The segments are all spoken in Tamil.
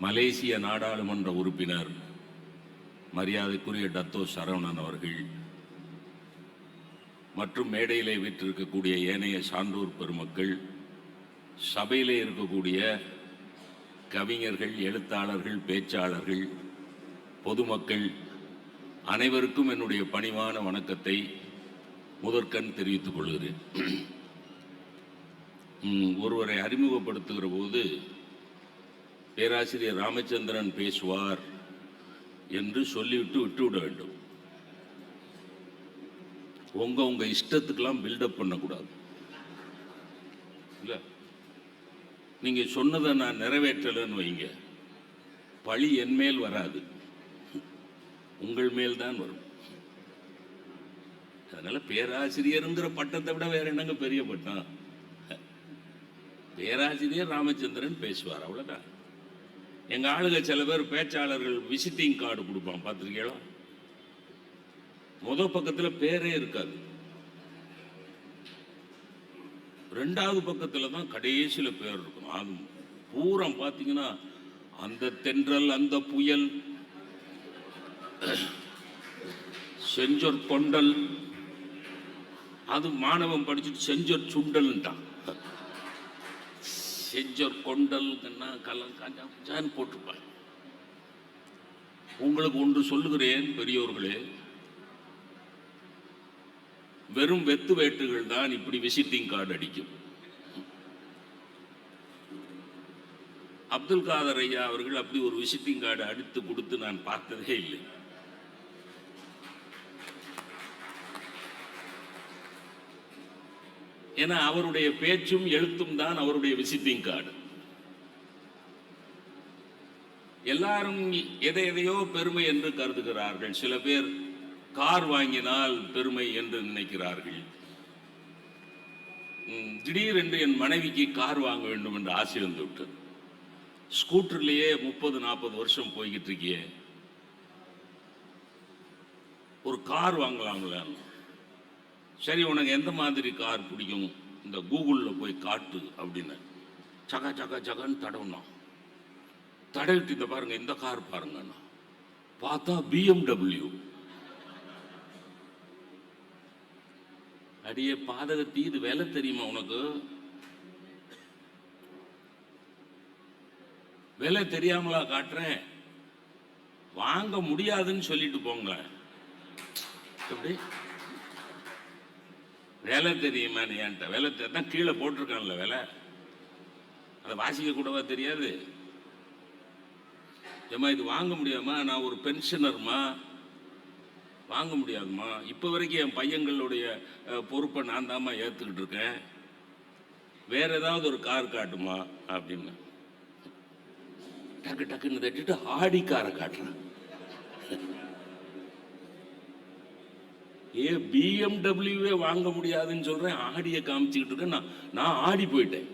மலேசிய நாடாளுமன்ற உறுப்பினர் மரியாதைக்குரிய டத்தோ சரவணன் அவர்கள் மற்றும் மேடையிலே வீற்றிருக்கக்கூடிய ஏனைய சான்றோர் பெருமக்கள் சபையிலே இருக்கக்கூடிய கவிஞர்கள் எழுத்தாளர்கள் பேச்சாளர்கள் பொதுமக்கள் அனைவருக்கும் என்னுடைய பணிவான வணக்கத்தை முதற்கண் தெரிவித்துக் கொள்கிறேன். ஒருவரை அறிமுகப்படுத்துகிற போது பேராசிரியர் ராமச்சந்திரன் பேசுவார் என்று சொல்லிவிட்டு விட்டுவிட வேண்டும். உங்க உங்க இஷ்டத்துக்கெல்லாம் பில்டப் பண்ணக்கூடாது. இல்லை? நீங்க சொன்னதை நான் நிறைவேற்றலைன்னு வைங்க. பழி என் மேல் வராது. உங்கள் மேல் தான் வரும். அதனால பேராசிரியருங்கிற பட்டத்தை விட வேற என்னங்க பெரிய பட்டம்? பேராசிரியர் ராமச்சந்திரன் பேசுவார் அவ்வளவுதான். எங்கள் ஆளுங்க சில பேர் பேச்சாளர்கள் விசிட்டிங் கார்டு கொடுப்பான் பார்த்துருக்கீங்களா? முத பக்கத்தில் பேரே இருக்காது. ரெண்டாவது பக்கத்தில் தான் கடைசியில் பேர் இருக்கும். அது பூரம் பார்த்தீங்கன்னா அந்த தென்றல் அந்த புயல் செஞ்சொற் கொண்டல் அது மாணவன் படிச்சுட்டு செஞ்சொற் சுண்டல்ன்ட்டான். செஞ்சொற் கொண்டல்னா கலம் காஞ்சான் போட்டிருப்பாங்க உங்களுக்கு ஒன்று சொல்லுகிறேன் பெரியோர்களே. வெறும் வெத்து வேட்டுகள் தான் இப்படி விசிட்டிங் கார்டு அடிக்கும். அப்துல் காதர் ஐயா அவர்கள் அப்படி ஒரு விசிட்டிங் கார்டு அடித்து கொடுத்து நான் பார்த்ததே இல்லை. ஏன்னா அவருடைய பேச்சும் எழுத்தும் தான் அவருடைய விசிட்டிங் கார்டு. எல்லாரும் எதை எதையோ பெருமை என்று கருதுகிறார்கள். சில பேர் கார் வாங்கினால் பெருமை என்று நினைக்கிறார்கள். திடீரென்று என் மனைவிக்கு கார் வாங்க வேண்டும் என்று ஆசை வந்து விட்டது ஸ்கூட்டர்லயே முப்பது நாற்பது வருஷம் போய்கிட்டு இருக்கியே ஒரு கார் வாங்கலாங்களே சரி உனக்கு எந்த மாதிரி கார் பிடிக்கும்? இந்த கூகுளில் போய் காட்டு அப்படின்னு. சகா சகா சகான்னு தடவுனான் தடவிட்டு இந்த பாருங்க இந்த கார் பாருங்கண்ணா. பார்த்தா பிஎம்டபிள்யூ அடியே பாதகத்தி இது வேலை தெரியுமா உனக்கு? விலை தெரியாமலா காட்டுறேன் வாங்க முடியாதுன்னு சொல்லிட்டு போங்க எப்படி? வேலை தெரியுமா நீ என்கிட்ட? விலை தான் கீழே போட்டிருக்கான்ல வேலை. அதை வாசிக்க கூடவா தெரியாது? ஏம்மா இது வாங்க முடியாமா? நான் ஒரு பென்ஷனர்மா வாங்க முடியாதும்மா இப்போ வரைக்கும் என் பையங்களுடைய பொறுப்பை நான் தாம்மா ஏற்றுக்கிட்டு இருக்கேன். வேற ஏதாவது ஒரு கார் காட்டுமா? அப்படின்னு. டக்கு டக்குன்னு தட்டிட்டு ஆடி காரை காட்டுறேன். ஏ பிஎம்டபிள்யூவே வாங்க முடியாதுன்னு சொல்கிறேன் ஆடியை காமிச்சிக்கிட்டு இருக்கேன் நான் நான் ஆடி போயிட்டேன்.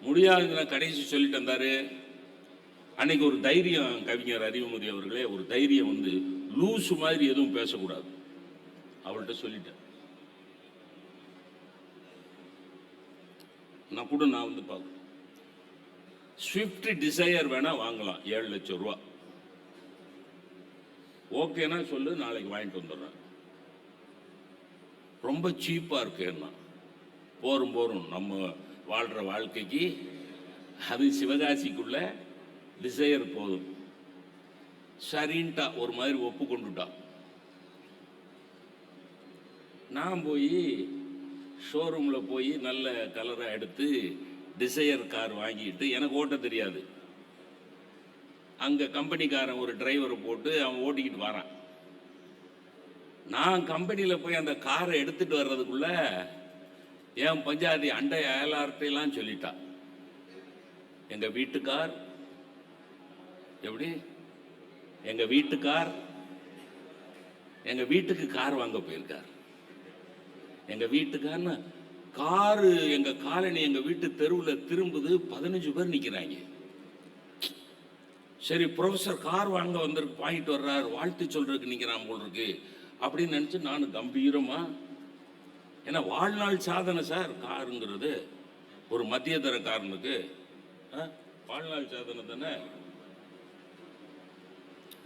முடியாதுன்னு நான் கடைசி சொல்லிட்டு வந்தார். அன்னைக்கு ஒரு தைரியம் கவிஞர் அறிவுமதி அவர்களே ஒரு தைரியம் வந்து லூசு மாதிரி எதுவும் பேசக்கூடாது. அவள்கிட்ட சொல்லிட்டேன். நான் கூட நான் வந்து பார்க்க ஸ்விஃப்ட் டிசையர் வேணால் வாங்கலாம் ஏழு லட்சம் ரூபா. ஓகேனா சொல்லு நாளைக்கு வாங்கிட்டு வந்துடுறேன். ரொம்ப சீப்பாக இருக்கேன்னா போரும் போரும். நம்ம வாழ்கிற வாழ்க்கைக்கு அது சிவகாசிக்குள்ள டிசையர் போதும். சரின்ட்டா ஒரு மாதிரி ஒப்பு கொண்டுட்டா நான் போய் ஷோரூமில் போய் நல்ல கலரை எடுத்து டிசையர் கார் வாங்கிட்டு எனக்கு ஓட்ட தெரியாது. அங்கே கம்பெனிக்காரன் ஒரு டிரைவரை போட்டு அவன் ஓட்டிக்கிட்டு வரான். நான் கம்பெனியில் போய் அந்த காரை எடுத்துட்டு வர்றதுக்குள்ள என் பஞ்சாதி அண்டை அயலார்ட்டையெல்லாம் சொல்லிட்டான் எங்கள் வீட்டுக்கார் எப்படி? எங்கள் வீட்டுக்கார் எங்கள் வீட்டுக்கு கார் வாங்க போயிருக்கார். எங்கள் வீட்டுக்காரன்னு காரு எங்கள் காலனி எங்கள் வீட்டு தெருவில் திரும்புது பதினஞ்சு பேர் நிற்கிறாங்க சரி ப்ரொஃபசர் கார் வாங்க வந்திருக்கு வாங்கிட்டு வர்றாரு. வாழ்த்து சொல்றதுக்கு நிற்கிறான் போல் இருக்கு. அப்படின்னு நினச்சி நான் கம்பீரமா ஏன்னா வாழ்நாள் சாதனை சார் காருங்கிறது. ஒரு மத்திய தர காரனுக்கு ஆ? வாழ்நாள் சாதனை தானே.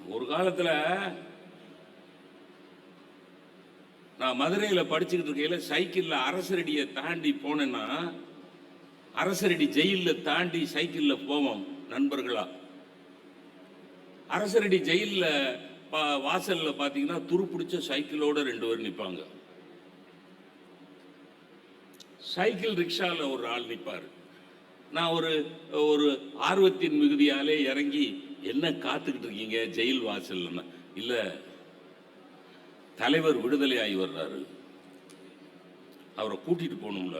ஒரு காலத்தில் நான் மதுரையில் படிச்சுக்கிட்டு இருக்கையில் சைக்கிளில் அரசரடியை தாண்டி போனேன்னா அரசரடி ஜெயிலில் தாண்டி சைக்கிளில் போவோம் நண்பர்களாக அரசரடி ஜெயிலில் பா- பார்த்தீங்கன்னா பாத்தீங்கன்னா துருப்பிடிச்ச சைக்கிளோட ரெண்டு பேர் நிற்பாங்க சைக்கிள் ரிக்ஷாவில் ஒரு ஆள் நிற்பார் நான் ஒரு ஒரு ஆர்வத்தின் மிகுதியாலே இறங்கி என்ன காத்துக்கிட்டு இருக்கீங்க ஜெயில் வாசல்னா? இல்லை தலைவர் விடுதலை ஆகி வர்றாரு. அவரை கூட்டிட்டு போகணும்ல.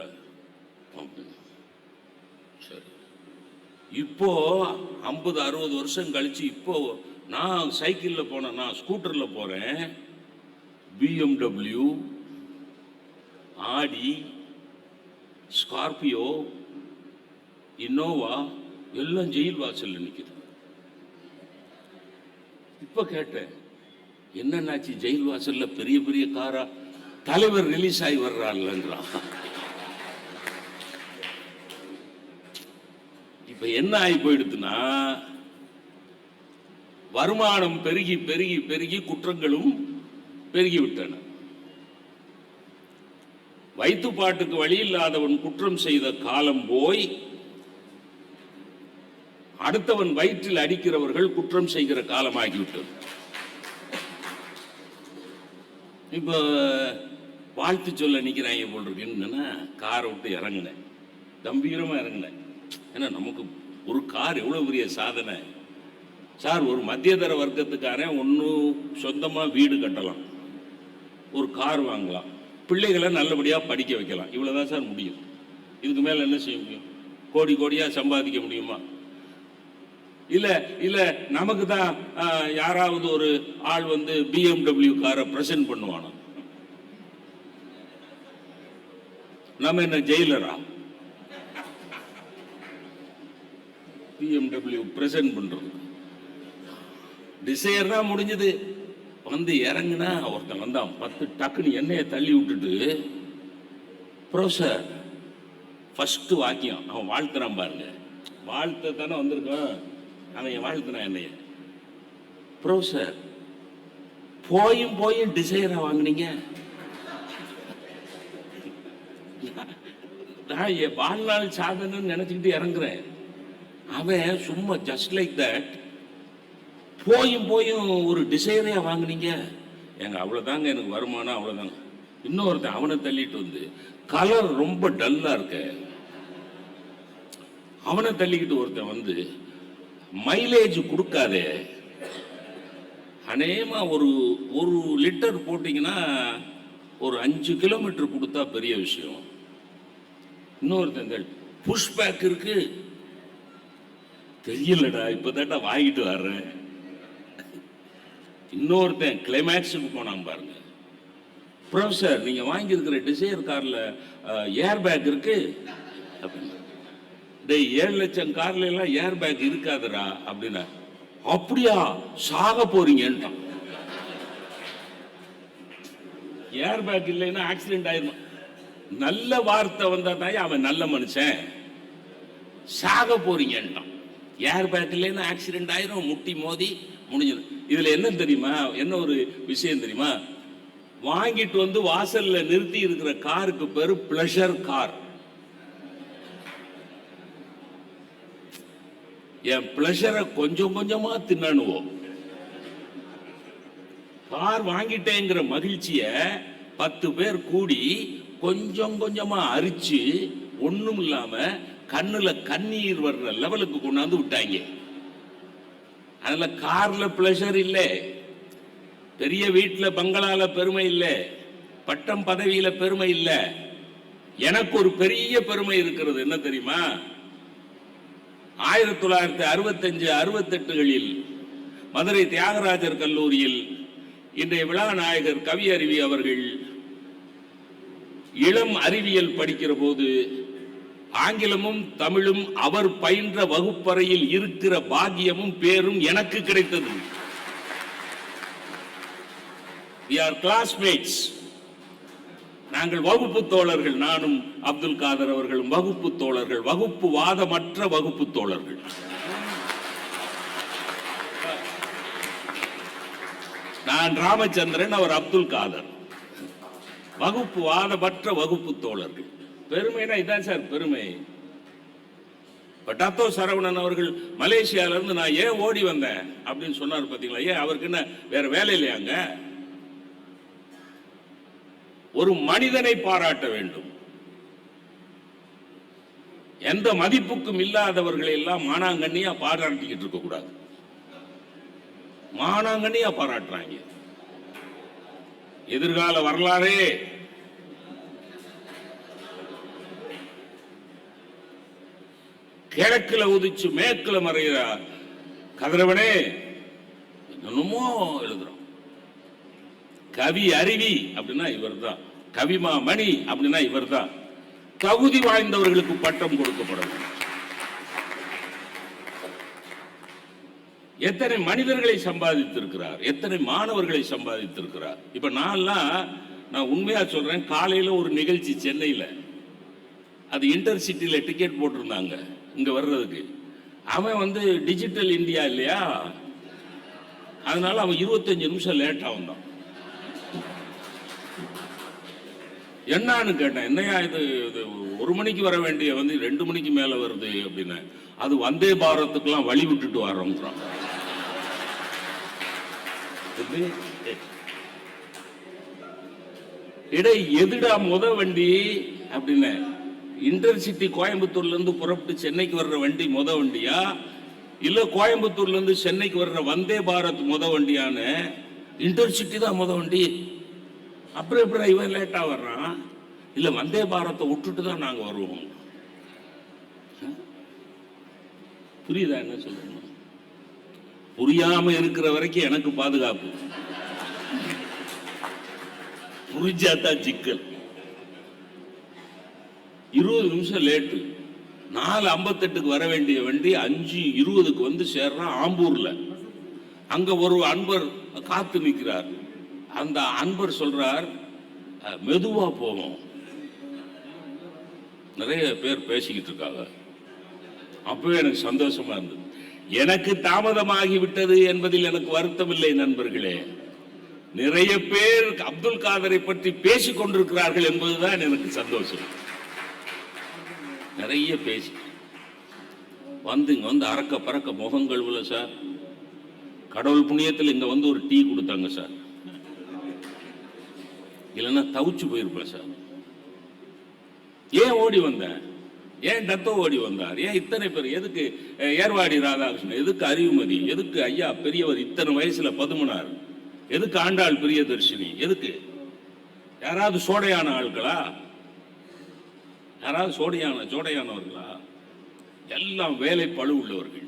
அப்படின்னு. இப்போ ஐம்பது அறுபது வருஷம் கழிச்சு இப்போ நான் சைக்கிளில் போனேன் நான் ஸ்கூட்டரில் போகிறேன் பிஎம்டபிள்யூ ஆடி ஸ்கார்பியோ இன்னோவா எல்லாம் ஜெயில் வாசலில் நிற்கிது இப்போ கேட்டேன் என்னன்னாச்சு ஜெயில் வாசலில் பெரிய பெரிய காரா? தலைவர் ரிலீஸ் ஆகி வர்றாள்ன்றான் இப்ப என்ன ஆகி போயிடுதுன்னா வருமானம் பெருகி பெருகி பெருகி குற்றங்களும் பெருகிவிட்டன. வைத்துப்பாட்டுக்கு வழி இல்லாதவன் குற்றம் செய்த காலம் போய் அடுத்தவன் வயிற்றில் அடிக்கிறவர்கள் குற்றம் செய்கிற காலமாகிவிட்டது. இப்போ வாழ்த்து சொல்ல நிற்கிறாங்க போல் இருக்குன்னு காரை விட்டு இறங்கினேன். கம்பீரமா இறங்கினேன். ஏன்னா நமக்கு ஒரு கார் எவ்வளோ பெரிய சாதனை? சார் ஒரு மத்தியதர வர்க்கத்துக்காரன் ஒன்றும் சொந்தமாக வீடு கட்டலாம். ஒரு கார் வாங்கலாம். பிள்ளைகளை நல்லபடியாக படிக்க வைக்கலாம். இவ்வளோதான் சார் முடியும். இதுக்கு மேலே என்ன செய்ய முடியும்? கோடி கோடியாக சம்பாதிக்க முடியுமா? இல்லை இல்லை நமக்கு தான் யாராவது ஒரு ஆள் வந்து பிஎம்டபிள்யூ காரை ப்ரெசென்ட் பண்ணுவானோ? நம்ம என்ன ஜெயிலரா பிஎம்டபிள்யூ ப்ரெசென்ட் பண்றது. டிசைர் தான் முடிஞ்சது. வந்து இறங்குனா ஒருத்தன் வந்தான் பத்து டக்குன்னு எண்ணெயை தள்ளி விட்டுட்டு ப்ரொஃபஸர் ஃபஸ்ட்டு வாக்கியம் அவன் வாழ்த்துறான் பாருங்க. வாழ்த்த தானே வந்திருக்கான். அவன் வாழ்த்துனான் என்னைய. ப்ரொஃபஸர் போயும் போயும் டிசைரா வாங்குனீங்க? நான் என் வாழ்நாள் சாதனைன்னு நினச்சிக்கிட்டு இறங்குறேன். அவன் சும்மா ஜஸ்ட் லைக் தட் போயும் போயும் ஒரு டிசைனே வாங்குனீங்க. எங்க அவ்வளோதாங்க எனக்கு வருமானம் அவ்வளோதாங்க இன்னொருத்தன் அவனை தள்ளிட்டு வந்து கலர் ரொம்ப டல்லாக இருக்க. அவனை தள்ளிக்கிட்டு ஒருத்தன் வந்து மைலேஜ் கொடுக்காதே. அநேகமாக ஒரு ஒரு லிட்டர் போட்டிங்கன்னா ஒரு அஞ்சு கிலோமீட்டர் கொடுத்தா பெரிய விஷயம். இன்னொருத்தன் புஷ் பேக் தெரியலடா இப்பதான்டா வாங்கிட்டு வர்றேன். இன்னொருத்தன் கிளைமேக்ஸுக்கு போனான் பாருங்க. ப்ரொஃபஸர் நீங்க வாங்கியிருக்கிற டிசைர் கார்ல ஏர் பேக் இருக்கு? அப்படின்னு. டேய் ஏழு லட்சம் கார்ல எல்லாம் ஏர் பேக் இருக்காதுடா அப்படின்னா அப்படியா சாக போறீங்கன்ட்டான். ஏர் பேக் இல்லைன்னா ஆக்சிடென்ட் ஆயிரும். நல்ல வார்த்தை வந்தா தான் அவன் நல்ல மனுஷன். சாக போறீங்கன்ட்டான். ஏர் பேக் ஆக்சிடென்ட் ஆயிரும் முட்டி மோதி முடிஞ்சது. இதுல என்ன தெரியுமா? என்ன ஒரு விஷயம் தெரியுமா? வாங்கிட்டு வந்து வாசல்ல நிறுத்தி இருக்கிற காருக்கு பேரு பிளஷர் கார் என் பிளஷரை கொஞ்சம் கொஞ்சமா தின்னணுவோம். கார் வாங்கிட்டேங்கிற மகிழ்ச்சிய பத்து பேர் கூடி கொஞ்சம் கொஞ்சமா அரிச்சு ஒண்ணும் இல்லாம கண்ணுல கண்ணீர் வர்ற லெவலுக்கு கொண்டாந்து விட்டாங்க. அதுல கார்ல பிளஷர் இல்லை. பெரிய வீட்டுல பங்களால பெருமை இல்லை. பட்டம் பதவியில பெருமை இல்லை. எனக்கு ஒரு பெரிய பெருமை இருக்கிறது என்ன தெரியுமா? ஆயிரத்தி தொள்ளாயிரத்தி அறுபத்தஞ்சு அறுபத்தெட்டுகளில் மதுரை தியாகராஜர் கல்லூரியில் இன்றைய விழா நாயகர் கவி அருவி அவர்கள் இளம் அறிவியல் படிக்கிற போது ஆங்கிலமும் தமிழும் அவர் பயின்ற வகுப்பறையில் இருக்கிற பாக்கியமும் பேரும் எனக்கு கிடைத்தது. We நாங்கள் வகுப்பு தோழர்கள் நானும் அப்துல் காதர் அவர்களும் வகுப்பு தோழர்கள் வகுப்பு வாதமற்ற வகுப்பு தோழர்கள். நான் ராமச்சந்திரன் அவர் அப்துல் காதர். வகுப்பு வாதமற்ற வகுப்பு தோழர்கள். பெருமைனா இதான் சார் பெருமை. பட்டாத்தோ சரவணன் அவர்கள் மலேசியால இருந்து நான் ஏன் ஓடி வந்தேன்? அப்படின்னு சொன்னார் பாத்தீங்களா? ஏன் அவருக்கு என்ன வேற வேலை இல்லையாங்க ஒரு மனிதனை பாராட்ட வேண்டும். எந்த மதிப்புக்கும் இல்லாதவர்களை எல்லாம் மானாங்கண்ணியா பாராட்டிக்கிட்டு இருக்க கூடாது. மானாங்கண்ணியா பாராட்டுறாங்க. எதிர்கால வரலாறே கிழக்குல உதிச்சு மேற்குல மறைகிறார். கதிரவனே என்னமோ எழுதுறோம். கவி அருவி அப்படின்னா இவர்தான். கவிமா மணி அப்படின்னா இவர்தான். தகுதி வாய்ந்தவர்களுக்கு பட்டம் கொடுக்கப்படும். எத்தனை மனிதர்களை சம்பாதித்திருக்கிறார்? எத்தனை மாணவர்களை சம்பாதித்திருக்கிறார்? இப்ப நான்லாம் நான் உண்மையா சொல்றேன் காலையில ஒரு நிகழ்ச்சி சென்னையில. அது இன்டர்சிட்டியில டிக்கெட் போட்டிருந்தாங்க. இங்க வர்றதுக்கு. அவன் வந்து டிஜிட்டல் இந்தியா இல்லையா? அதனால அவன் இருபத்தஞ்சு நிமிஷம் லேட்டாக வந்தான். என்னான்னு கேட்டேன். என்னையா இது? இது ஒரு மணிக்கு வர வேண்டிய வந்து ரெண்டு மணிக்கு மேலே வருது அப்படின்னு. அது வந்தே பாரத்துக்கெல்லாம் வழி விட்டுட்டு வரோங்கிறான் இது, இடை எதுடா முத வண்டி அப்படின்னு. இன்டர்சிட்டி கோயம்புத்தூர்ல இருந்து புறப்பட்டு சென்னைக்கு வர்ற வண்டி முத வண்டியா? இல்ல கோயம்புத்தூர்ல இருந்து சென்னைக்கு வர்ற வந்தே பாரத் மொத வண்டியான இன்டர்சிட்டி தான் மொத வண்டி. அப்புறம் எப்படி இவன் லேட்டா வர்றான்? இல்ல வந்தே பாரத்தை விட்டுட்டு தான் நாங்க வருவோம். புரியுதா என்ன சொல்லணும் புரியாம இருக்கிற வரைக்கும் எனக்கு பாதுகாப்பு. புரிஞ்சாதான் சிக்கல். இருபது நிமிஷம் லேட்டு நாலு ஐம்பத்தெட்டுக்கு வர வேண்டிய வண்டி அஞ்சு இருபதுக்கு வந்து சேர்றான் ஆம்பூர்ல. அங்க ஒரு அன்பர் காத்து நிற்கிறார் அந்த அன்பர் சொல்றார் மெதுவாக மெதுவா போவோம். நிறைய பேர் பேசிக்கிட்டு இருக்காங்க. அப்பவே எனக்கு சந்தோஷமா இருந்தது. எனக்கு தாமதமாகி விட்டது என்பதில் எனக்கு வருத்தம் இல்லை நண்பர்களே. நிறைய பேர் அப்துல் காதரை பற்றி பேசிக் கொண்டிருக்கிறார்கள் என்பதுதான் எனக்கு சந்தோஷம். நிறைய பேசி. வந்து இங்கே வந்து அறக்க பறக்க முகம் கழுவல சார் கடவுள் புண்ணியத்தில் இங்கே வந்து ஒரு டீ கொடுத்தாங்க சார் இல்லைன்னா தவிச்சு போயிருப்பேன் சார் ஏன் ஓடி வந்தேன்? ஏன் டத்தோ ஓடி வந்தார்? ஏன் இத்தனை பேர்? எதுக்கு ஏர்வாடி ராதாகிருஷ்ணன் எதுக்கு அறிவுமதி? எதுக்கு ஐயா பெரியவர் இத்தனை வயசுல பதுமனார்? எதுக்கு ஆண்டாள் பிரியதர்ஷினி? எதுக்கு? யாராவது சோடையான ஆட்களா? யாராவது சோடையான சோடையானவர்களா? எல்லாம் வேலை பழு உள்ளவர்கள்.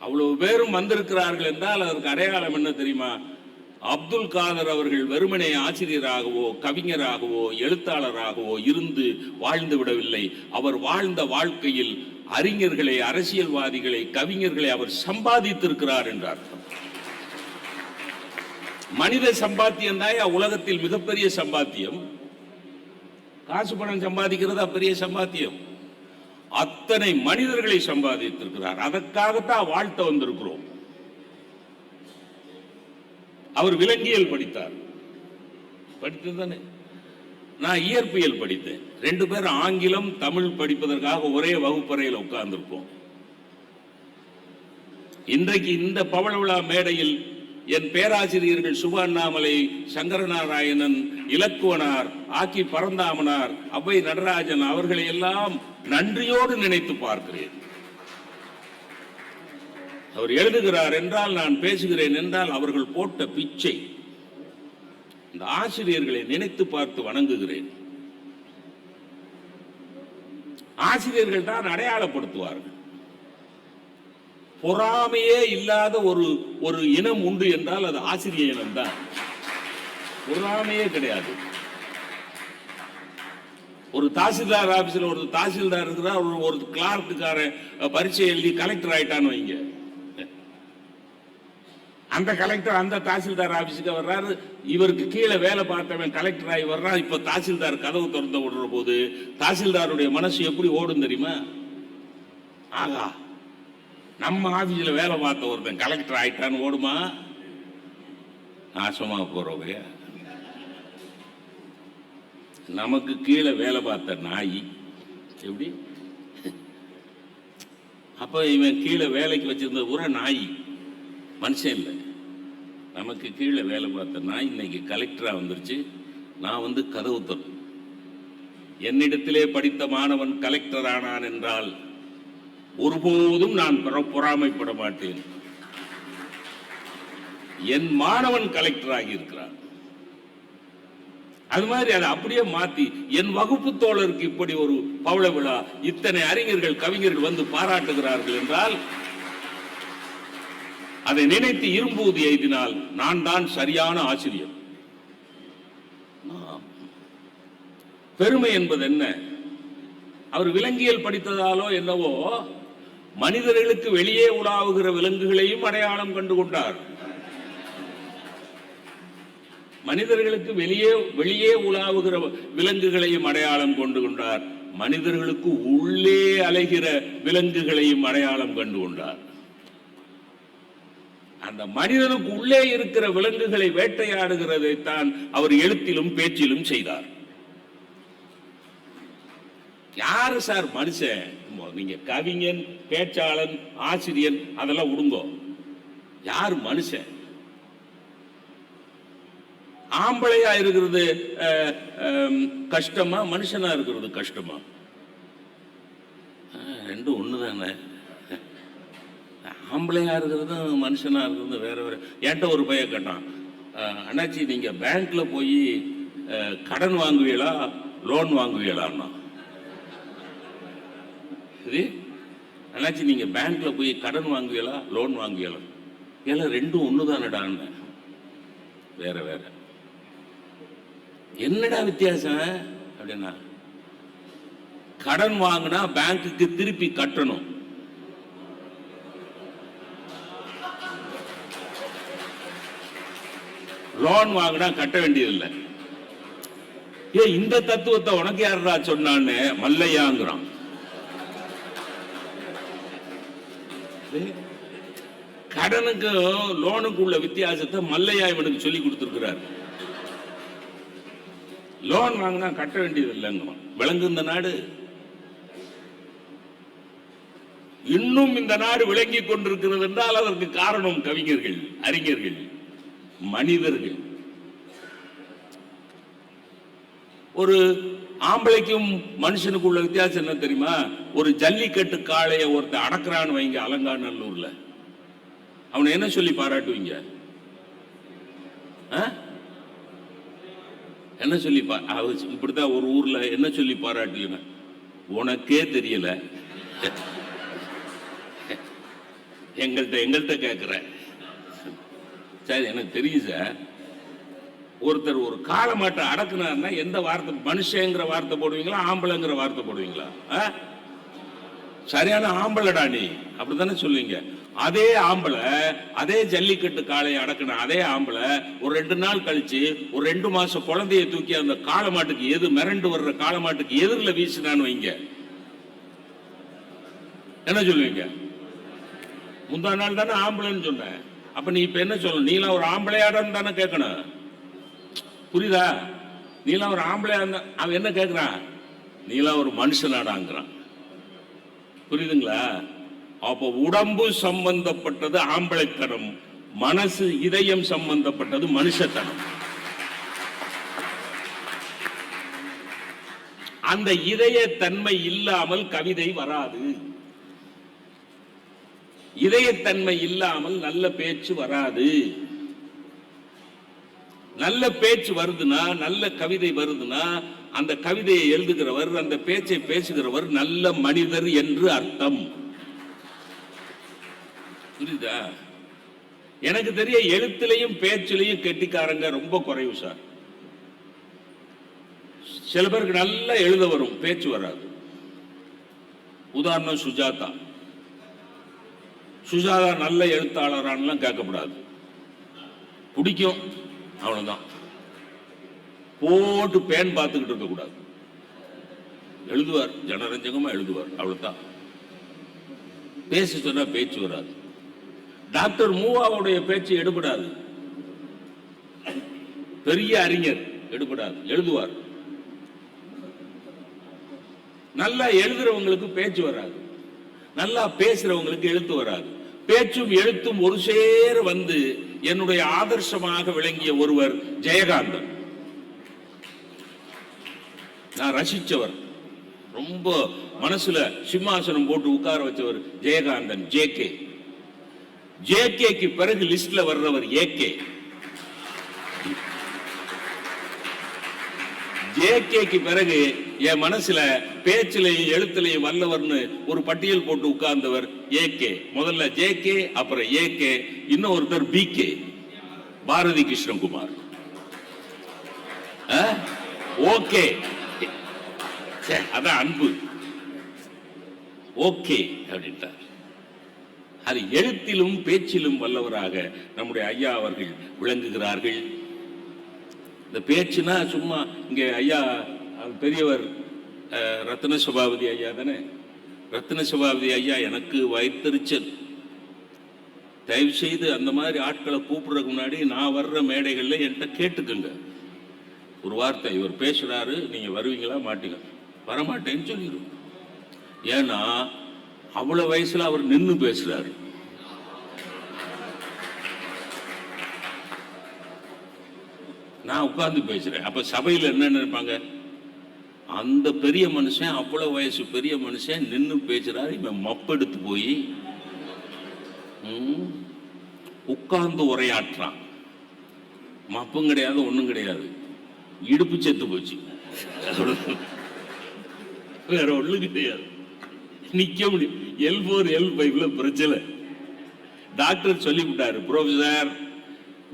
அவ்வளவு பேரும் வந்திருக்கிறார்கள் என்றால் அதற்கு அடையாளம் என்ன தெரியுமா? அப்துல் காதர் அவர்கள் வெறுமனே ஆசிரியராகவோ கவிஞராகவோ எழுத்தாளராகவோ இருந்து வாழ்ந்து விடவில்லை. அவர் வாழ்ந்த வாழ்க்கையில் அறிஞர்களை அரசியல்வாதிகளை கவிஞர்களை அவர் சம்பாதித்திருக்கிறார் என்று அர்த்தம். மனித சம்பாத்தியம் தான் உலகத்தில் மிகப்பெரிய சம்பாத்தியம். காசு பணம் சம்பாதிக்கிறதா பெரிய சம்பாத்தியம். அத்தனை மனிதர்களை சம்பாதித்திருக்கிறார். அதற்காகத்தான் வாழ்த்த வந்திருக்கிறோம். அவர் விலங்கியல் படித்தார். படித்தது தானே? நான் இயற்பியல் படித்தேன். ரெண்டு பேரும் ஆங்கிலம் தமிழ் படிப்பதற்காக ஒரே வகுப்பறையில் உட்கார்ந்திருப்போம். இன்றைக்கு இந்த பவள விழா மேடையில் என் பேராசிரியர்கள் சுப அண்ணாமலை சங்கரநாராயணன் இலக்குவனார் ஆக்கி பரந்தாமனார் அவ்வை நடராஜன் அவர்களை எல்லாம் நன்றியோடு நினைத்து பார்க்கிறேன். அவர் எழுதுகிறார் என்றால் நான் பேசுகிறேன் என்றால் அவர்கள் போட்ட பிச்சை. இந்த ஆசிரியர்களை நினைத்து பார்த்து வணங்குகிறேன். ஆசிரியர்கள் தான் அடையாளப்படுத்துவார்கள். பொறாமையே இல்லாத ஒரு ஒரு இனம் உண்டு என்றால் அது ஆசிரிய இனம் தான். பொறாமையே கிடையாது. ஒரு தாசில்தார் ஆபீஸ்ல ஒரு தாசில்தார் இருக்கிறார் ஒரு ஒரு கிளார்க்குக்காரன் பரீட்சை எழுதி கலெக்டர் ஆயிட்டான்னு வைங்க. அந்த கலெக்டர் அந்த தாசில்தார் ஆபீஸுக்கு வர்றாரு. இவருக்கு கீழே வேலை பார்த்தவன் கலெக்டர் ஆகி வர்றான். இப்ப தாசில்தார் கதவு திறந்து விடுற போது தாசில்தாருடைய மனசு எப்படி ஓடும் தெரியுமா? ஆகா. நம்ம ஆஃபீஸில் வேலை பார்த்த ஒருத்தன் கலெக்டர் ஆயிட்டான்னு ஓடுமா? நாசமாக போகிறவங்க நமக்கு கீழே வேலை பார்த்த நாய் எப்படி? அப்போ இவன் கீழே வேலைக்கு வச்சிருந்த பூரா நாய் மனுஷன் இல்லை. நமக்கு கீழே வேலை பார்த்த நாய் இன்னைக்கு கலெக்டராக வந்துருச்சு. நான் வந்து கதவு தரும் என்னிடத்திலே படித்த மாணவன் கலெக்டர் ஆனான் என்றால் ஒருபோதும் நான் பொறாமைப்பட மாட்டேன். என் மாணவன் கலெக்டர் ஆகி இருக்கிறான். அது மாதிரி அதை அப்படியே மாத்தி என் வகுப்பு தோழருக்கு இப்படி ஒரு பவள விழா இத்தனை அறிஞர்கள் கவிஞர்கள் வந்து பாராட்டுகிறார்கள் என்றால் அதை நினைத்து இரும்பூதி எய்தினால் நான் தான் சரியான ஆசிரியர். பெருமை என்பது என்ன? அவர் விலங்கியல் படித்ததாலோ என்னவோ மனிதர்களுக்கு வெளியே உலாவுகிற விலங்குகளையும் அடையாளம் கண்டு கொண்டார் மனிதர்களுக்கு வெளியே வெளியே உலாவுகிற விலங்குகளையும் அடையாளம் கொண்டு கொண்டார் மனிதர்களுக்கு உள்ளே அலைகிற விலங்குகளையும் அடையாளம் கண்டு கொண்டார் அந்த மனிதனுக்கு உள்ளே இருக்கிற விலங்குகளை வேட்டையாடுகிறதை தான் அவர் எழுத்திலும் பேச்சிலும் செய்தார். யாரு சார் மனுஷன்? நீங்க கவிஞன் பேச்சாளன் ஆசிரியன் அதெல்லாம் விடுங்கோ யார் மனுஷன்? ஆம்பளையா இருக்கிறது கஷ்டமா? மனுஷனா இருக்கிறது கஷ்டமா? அஹ், ரெண்டும் ஒண்ணுதானே. ஆம்பளையா இருக்கிறதும் மனுஷனா இருக்கிறதும் வேற வேற. என்கிட்ட ஒரு பையன் கேட்டான் அண்ணாச்சி நீங்க பேங்க்ல போய் கடன் வாங்குவீங்களா லோன் வாங்குவீங்களான்னா இது அண்ணாச்சி நீங்க பேங்க்ல போய் கடன் வாங்குவீங்களா லோன் வாங்குவீங்களா? எல்லாம் ரெண்டும் ஒண்ணுதானடான்னு வேற வேற. என்னடா வித்தியாசம்? அப்படின்னா கடன் வாங்கினா பேங்க்குக்கு திருப்பி கட்டணும். லோன் வாங்கினா கட்ட வேண்டியதில்லை. ஏ இந்த தத்துவத்தை உனக்கு யாருடா சொன்னான்னு மல்லையாங்கிறான். கடனுக்கு லோனுக்கு உள்ள வித்தியாசத்தை மல்லையா இவனுக்கு சொல்லி கொடுத்துருக்கிறார். லோன் வாங்கினா கட்ட வேண்டியது இல்லைங்க விளங்கு இந்த நாடு. இன்னும் இந்த நாடு விளங்கி கொண்டிருக்கிறது என்றால் அதற்கு காரணம் கவிஞர்கள் அறிஞர்கள் மனிதர்கள். ஒரு ஆம்பளைக்கும் மனுஷனுக்கு உள்ள வித்தியாசம் என்ன தெரியுமா? ஒரு ஜல்லிக்கட்டு காளைய ஒருத்தன் அடக்குறான்னு வைங்க அலங்காநல்லூர்ல. அவனை என்ன சொல்லி பாராட்டுவீங்க? ஆ? என்ன சொல்லி பா அவ இப்படித்தான் ஒரு ஊர்ல என்ன சொல்லி பாராட்டுவீங்க? உனக்கே தெரியல. எங்கள்கிட்ட எங்கள்கிட்ட கேட்குற சரி எனக்கு தெரியும் சார். ஒருத்தர் ஒரு காளை மாட்டை அடக்குனாருன்னா எந்த வார்த்தை மனுஷங்கிற வார்த்தை போடுவீங்களா ஆம்பளைங்கிற வார்த்தை போடுவீங்களா? ஆ? சரியான ஆம்பளடா நீ. அப்படித்தானே சொல்லுவீங்க. அதே ஆம்பளை அதே ஜல்லிக்கட்டு காளையை அடக்கின அதே ஆம்பளை ஒரு ரெண்டு நாள் கழிச்சு ஒரு ரெண்டு மாசம் குழந்தைய தூக்கி அந்த காளை மாட்டுக்கு எது மிரண்டு வர்ற காளை மாட்டுக்கு எதிரில் வீசினான்னு வைங்க. என்ன சொல்லுவீங்க? முந்தா நாள் தானே ஆம்பளைன்னு சொன்னேன். அப்ப நீ இப்ப என்ன சொல்லணும்? நீலாம் ஒரு ஆம்பளையாடான்னு தானே கேட்கணும். புரியுதா? நீலாம் ஒரு ஆம்பளையா இருந்தா அவன் என்ன கேட்கிறான்? நீலாம் ஒரு மனுஷனாடாங்கிறான். புரியுதுங்களா? அப்போ உடம்பு சம்பந்தப்பட்டது ஆம்பளைத்தனம் மனசு இதயம் சம்பந்தப்பட்டது மனுஷத்தனம். அந்த இதய தன்மை இல்லாமல் கவிதை வராது. இதயத்தன்மை இல்லாமல் நல்ல பேச்சு வராது. நல்ல பேச்சு வருதுன்னா நல்ல கவிதை வருதுன்னா அந்த கவிதையை எழுதுகிறவர் அந்த பேச்சை பேசுகிறவர் நல்ல மனிதர் என்று அர்த்தம். புரியுதா? எனக்கு தெரிய எழுத்துலையும் பேச்சிலையும் கெட்டிக்காரங்க ரொம்ப குறைவு சார். சில பேருக்கு நல்லா எழுத வரும் பேச்சு வராது. உதாரணம் சுஜாதா. சுஜாதா நல்ல எழுத்தாளரான்லாம் கேட்கக்கூடாது பிடிக்கும் அவ்வளவுதான். போட்டு பேன் பார்த்துக்கிட்டு இருக்கக்கூடாது. எழுதுவார் ஜனரஞ்சகமா எழுதுவார் அவ்வளவுதான். பேச சொன்னா பேச்சு வராது. டாக்டர் மூவாவுடைய பேச்சு எடுபடாது. பெரிய அறிஞர் எடுபடாது எழுதுவார். நல்லா எழுதுறவங்களுக்கு பேச்சு வராது. நல்லா பேசுறவங்களுக்கு எழுத்து வராது. பேச்சும் எழுத்தும் ஒரு சேர வந்து என்னுடைய ஆதர்சமாக விளங்கிய ஒருவர் ஜெயகாந்தன். நான் ரசிச்சவர். ரொம்ப மனசுல சிம்மாசனம் போட்டு உட்கார வச்சவர் ஜெயகாந்தன் ஜே கே. ஜே கேக்கு பிறகு லிஸ்ட்ல வர்றவர் ஏ கே ஜேகேக்கு பிறகு என் மனசுல பேச்சிலையும் எழுத்துலையும் வல்லவர்னு ஒரு பட்டியல் போட்டு உட்கார்ந்தவர் ஏகே. முதல்ல ஜேகே அப்புறம் ஏகே இன்னும் ஒருத்தர் பிகே. பாரதி கிருஷ்ணகுமார் ஓகே. அதான் அன்பு. ஓகே அப்படின்ட்டார். அது எழுத்திலும் பேச்சிலும் வல்லவராக நம்முடைய ஐயா அவர்கள் விளங்குகிறார்கள். இந்த பேச்சுனா சும்மா இங்கே ஐயா பெரியவர் ரத்ன சபாபதி ஐயா தானே? ரத்ன சபாபதி ஐயா எனக்கு வயிற்றுச்சல். தயவு செய்து அந்த மாதிரி ஆட்களை கூப்பிடுறதுக்கு முன்னாடி நான் வர்ற மேடைகளில் என்கிட்ட கேட்டுக்கோங்க. ஒரு வார்த்தை இவர் பேசுகிறாரு நீங்கள் வருவீங்களா மாட்டீங்க வரமாட்டேன்னு சொல்லிடுவோம் ஏன்னா அவ்வளவு வயசுல அவர் நின்னு பேசுறாரு. நான் உட்கார்ந்து பேசுறேன். அப்ப சபையில என்ன நினைப்பாங்க? அந்த பெரிய மனுஷன் அவ்வளவு வயசு பெரிய மனுஷன் நின்று பேசுறாரு. இவன் மப்பெடுத்து போய் உட்கார்ந்து உரையாற்றுறான் மப்பும் கிடையாது ஒண்ணும் கிடையாது. இடுப்பு செத்து போச்சு. வேற ஒண்ணும் கிடையாது. நிக்க முடியும். எல் ஃபோர் எல் பைப்பில் பிரச்சனை. டாக்டர் சொல்லிவிட்டாரு ப்ரொஃபஸர்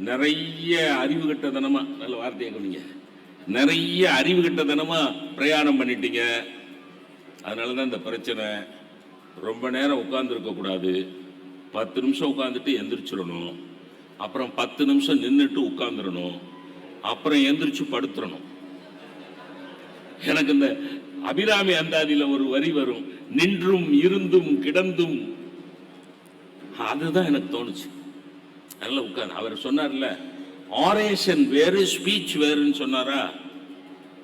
நிறைய அறிவு கட்டதனமா நல்ல வார்த்தையை கொடுங்க நிறைய அறிவு கட்டதனமா பிரயாணம் பண்ணிட்டீங்க. அதனால தான் இந்த பிரச்சனை. ரொம்ப நேரம் உட்கார்ந்துருக்க கூடாது. பத்து நிமிஷம் உட்காந்துட்டு எந்திரிச்சிடணும். அப்புறம் பத்து நிமிஷம் நின்றுட்டு உட்காந்துடணும் அப்புறம் எந்திரிச்சு படுத்துடணும். எனக்கு இந்த அபிராமி அந்தாதியில ஒரு வரி வரும். நின்றும் இருந்தும் கிடந்தும். அதுதான் எனக்கு தோணுச்சு. நல்ல உட்காந்து அவர் சொன்னார்ல ஆரேஷன் வேறு ஸ்பீச் வேறுன்னு சொன்னாரா?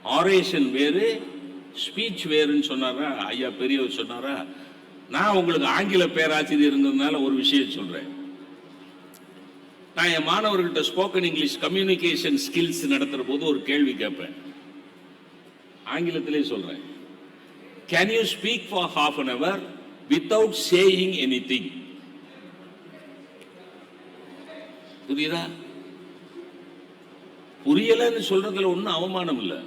ஆரேஷன் வேறு ஸ்பீச் வேறுன்னு சொன்னாரா? ஐயா பெரியவர் சொன்னாரா? நான் உங்களுக்கு ஆங்கில பேராசிரியர் இருந்ததுனால ஒரு விஷயம் சொல்றேன். நான் என் மாணவர்கள்ட்ட ஸ்போக்கன் இங்கிலீஷ் கம்யூனிகேஷன் ஸ்கில்ஸ் நடத்துகிற போது ஒரு கேள்வி கேட்பேன். ஆங்கிலத்திலே சொல்றேன். Can you speak for half an hour without saying any thing புரியுதா? புரியலன்னு சொல்றதுல ஒன்றும் அவமானம் இல்லை.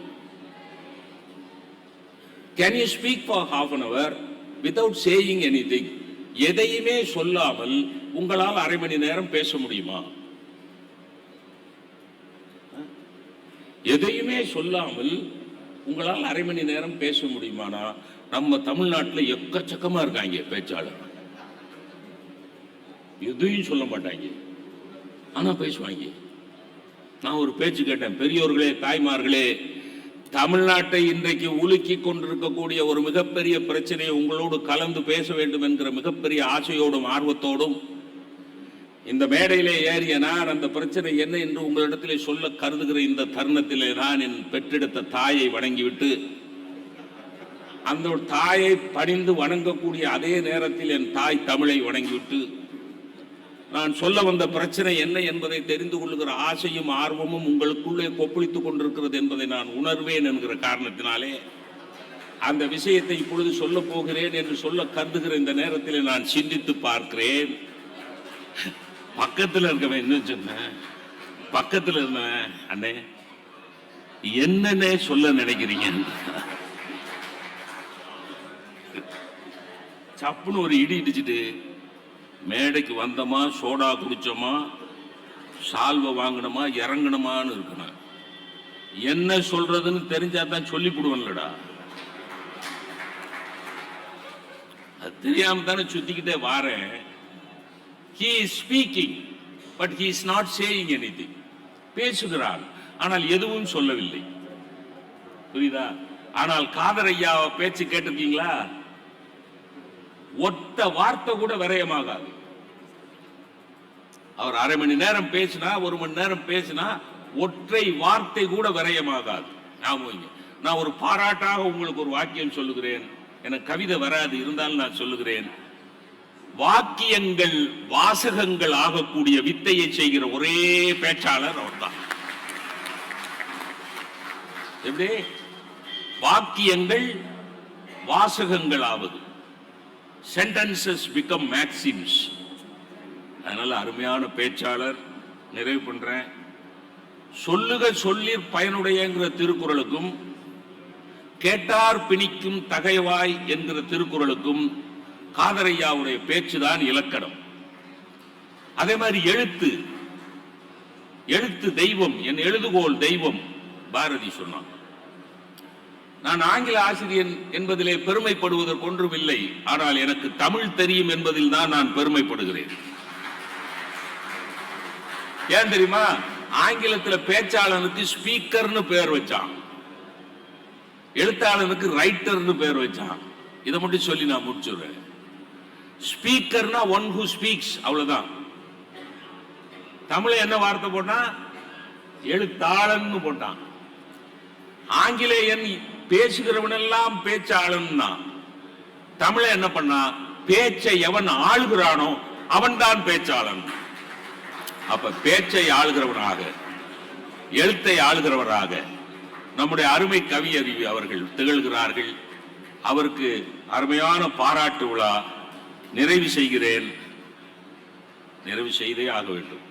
Can you speak for half an hour without saying any thing எதையுமே சொல்லாமல் உங்களால் அரை மணி நேரம் பேச முடியுமா? எதையுமே சொல்லாமல் உங்களால் அரை மணி நேரம் பேச முடியுமானா? நம்ம தமிழ்நாட்டில் எக்கச்சக்கமாக இருக்காங்க பேச்சாளர். எதையும் சொல்ல மாட்டாங்க. ஆனால் பேசுவாங்க. நான் ஒரு பேச்சு கேட்டேன். பெரியோர்களே தாய்மார்களே தமிழ்நாட்டை இன்றைக்கு உலுக்கி கொண்டிருக்கக்கூடிய ஒரு மிகப்பெரிய பிரச்சனையை உங்களோடு கலந்து பேச வேண்டும் என்கிற மிகப்பெரிய ஆசையோடும் ஆர்வத்தோடும் இந்த மேடையிலே ஏறிய நான் அந்த பிரச்சனை என்ன என்று உங்களிடத்திலே சொல்ல கருதுகிற இந்த தருணத்திலே தான் என் பெற்றெடுத்த தாயை வணங்கிவிட்டு அந்த தாயை பணிந்து வணங்கக்கூடிய அதே நேரத்தில் என் தாய் தமிழை வணங்கிவிட்டு நான் சொல்ல வந்த பிரச்சனை என்ன என்பதை தெரிந்து கொள்ளுகிற ஆசையும் ஆர்வமும் உங்களுக்குள்ளே கொப்பளித்துக் கொண்டிருக்கிறது என்பதை நான் உணர்வேன் என்கிற காரணத்தினாலே அந்த விஷயத்தை இப்பொழுது சொல்ல போகிறேன் என்று சொல்ல கருதுகிற இந்த நேரத்தில் நான் சிந்தித்து பார்க்கிறேன். பக்கத்தில் இருக்கவன் என்ன சொன்ன பக்கத்தில் இருந்தவன் அண்ணே என்னன்னே சொல்ல நினைக்கிறீங்க? சப்புன்னு ஒரு இடி இடிச்சுட்டு மேடைக்கு வந்தோமா சோடா குடிச்சோமா சால்வை வாங்கினோமா இறங்கணுமான்னு இருக்கணும். என்ன சொல்றதுன்னு தெரிஞ்சா தான் சொல்லி போடுவேன்லடா அது தெரியாம தானே சுத்திக்கிட்டே வாரேன். He is speaking but he is not saying anything பேசுகிறார் ஆனால் எதுவும் சொல்லவில்லை. புரியுதா? ஆனால் காதர் ஐயா பேச்சு கேட்டிருக்கீங்களா? ஒத்த வார்த்தை கூட விரயமாகாது. அவர் அரை மணி நேரம் பேசினா ஒரு மணி நேரம் பேசினா ஒற்றை வார்த்தை கூட விரயமாகாது. ஞாபகம் நான் ஒரு பாராட்டாக உங்களுக்கு ஒரு வாக்கியம் சொல்லுகிறேன். எனக்கு கவிதை வராது இருந்தாலும் நான் சொல்லுகிறேன். வாக்கியங்கள் வாசகங்கள் ஆகக்கூடிய வித்தையை செய்கிற ஒரே பேச்சாளர் அவர்தான். எப்படி? வாக்கியங்கள் வாசகங்கள் ஆவது. சென்டென்சஸ் பிகம் மேக்சிம்ஸ் அதனால அருமையான பேச்சாளர் நிறைவு பண்றேன். சொல்லுக சொல்லிற் பயனுடையங்கிற திருக்குறளுக்கும் கேட்டார் பிணிக்கும் தகைவாய் என்கிற திருக்குறளுக்கும் காதரையாவுடைய பேச்சுதான் இலக்கணம். அதே மாதிரி எழுத்து. எழுத்து தெய்வம் என் எழுதுகோல் தெய்வம் பாரதி சொன்னான் நான் ஆங்கில ஆசிரியன் என்பதிலே பெருமைப்படுவதற்கு ஒன்றும் இல்லை ஆனால் எனக்கு தமிழ் தெரியும் என்பதில் தான் நான் பெருமைப்படுகிறேன். ஏன் தெரியுமா? ஆங்கிலத்தில் பேச்சாளனுக்கு ஸ்பீக்கர்னு பேர் வச்சான். எழுத்தாளனுக்கு ரைட்டர்னு பேர் வச்சான். இதை மட்டும் சொல்லி நான் முடிச்சுடுறேன். ஸ்பீக்கர்னா ஒன் ஹூ ஸ்பீக்ஸ் அவ்வளவுதான். தமிழ என்ன வார்த்தை போட்டா? எழுத்தாளன்னு போட்டான். ஆங்கிலேயன் பேசுகிறவனெல்லாம் பேச்சாளன் தமிழ என்ன பண்ணா? பேச்சை எவன் ஆளுகிறானோ அவன்தான் பேச்சாளன். அப்ப பேச்சை ஆளுகிறவனாக எழுத்தை ஆளுகிறவராக நம்முடைய அருமை கவியறிவி அவர்கள் திகழ்கிறார்கள். அவருக்கு அருமையான பாராட்டு விழா. நிறைவு செய்கிறேன். நிறைவு செய்தே ஆக வேண்டும்.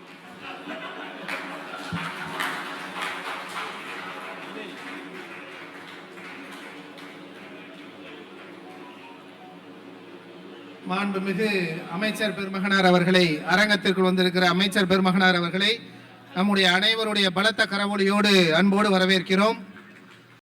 மாண்புமிகு அமைச்சர் பெருமகனார் அவர்களை அரங்கத்திற்குள் வந்திருக்கிற அமைச்சர் பெருமகனார் அவர்களை நம்முடைய அனைவருடைய பலத்த கரவொலியோடு அன்போடு வரவேற்கிறோம்.